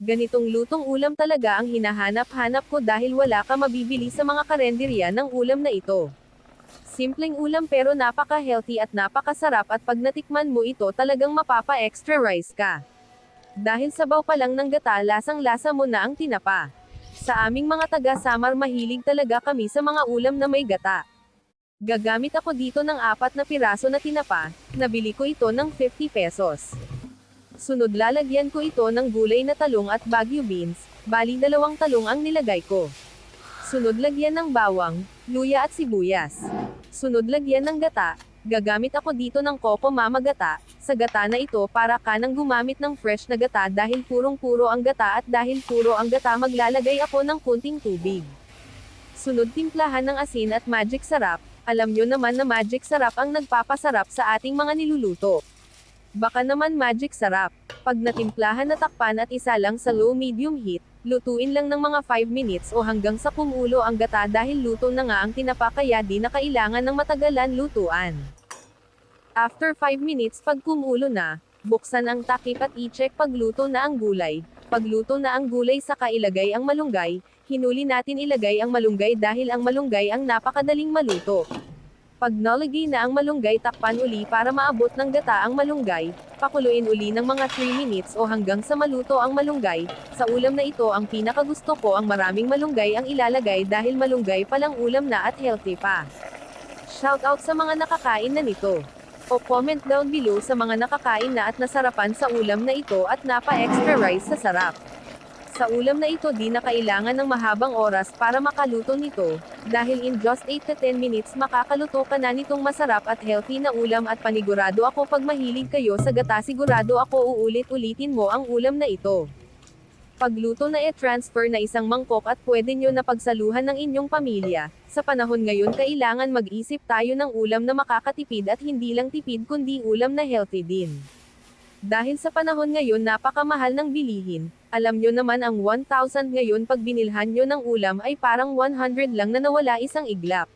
Ganitong lutong ulam talaga ang hinahanap-hanap ko dahil wala ka mabibili sa mga karenderya ng ulam na ito. Simpleng ulam pero napaka-healthy at napakasarap at pag natikman mo ito talagang mapapa-extra rice ka. Dahil sabaw pa lang ng gata lasang-lasa mo na ang tinapa. Sa aming mga taga-Samar mahilig talaga kami sa mga ulam na may gata. Gagamit ako dito ng apat na piraso na tinapa, nabili ko ito ng 50 pesos. Sunod lalagyan ko ito ng gulay na talong at bagyo beans, bali dalawang talong ang nilagay ko. Sunod lagyan ng bawang, luya at sibuyas. Sunod lagyan ng gata, gagamit ako dito ng Coco Mama gata, sa gata na ito para ka nang gumamit ng fresh na gata dahil purong-puro ang gata at dahil puro ang gata maglalagay ako ng kunting tubig. Sunod timplahan ng asin at magic sarap, alam nyo naman na magic sarap ang nagpapasarap sa ating mga niluluto. Baka naman magic sarap. Pag natimplahan na takpan at isa lang sa low medium heat, lutuin lang ng mga 5 minutes o hanggang sa kumulo ang gata dahil luto na nga ang tinapa kaya di na kailangan ng matagalan lutuan. After 5 minutes pag kumulo na, buksan ang takip at i-check pagluto na ang gulay. Pagluto na ang gulay saka ilagay ang malunggay, hinuli natin ilagay ang malunggay dahil ang malunggay ang napakadaling maluto. Pag nalagay na ang malunggay takpan uli para maabot ng gata ang malunggay, pakuluin uli ng mga 3 minutes o hanggang sa maluto ang malunggay. Sa ulam na ito ang pinakagusto ko ang maraming malunggay ang ilalagay dahil malunggay palang ulam na at healthy pa. Shoutout sa mga nakakain na nito. O comment down below sa mga nakakain na at nasarapan sa ulam na ito at napa-extra rice sa sarap. Sa ulam na ito di na kailangan ng mahabang oras para makaluto nito, dahil in just 8 to 10 minutes makakaluto ka na nitong masarap at healthy na ulam at panigurado ako pag mahilig kayo sa gata sigurado ako uulit-ulitin mo ang ulam na ito. Pagluto na e-transfer na isang mangkok at pwede nyo na pagsaluhan ng inyong pamilya. Sa panahon ngayon kailangan mag-isip tayo ng ulam na makakatipid at hindi lang tipid kundi ulam na healthy din. Dahil sa panahon ngayon napakamahal ng bilihin, alam nyo naman ang 1,000 ngayon pag binilhan nyo ng ulam ay parang 100 lang na nawala isang iglap.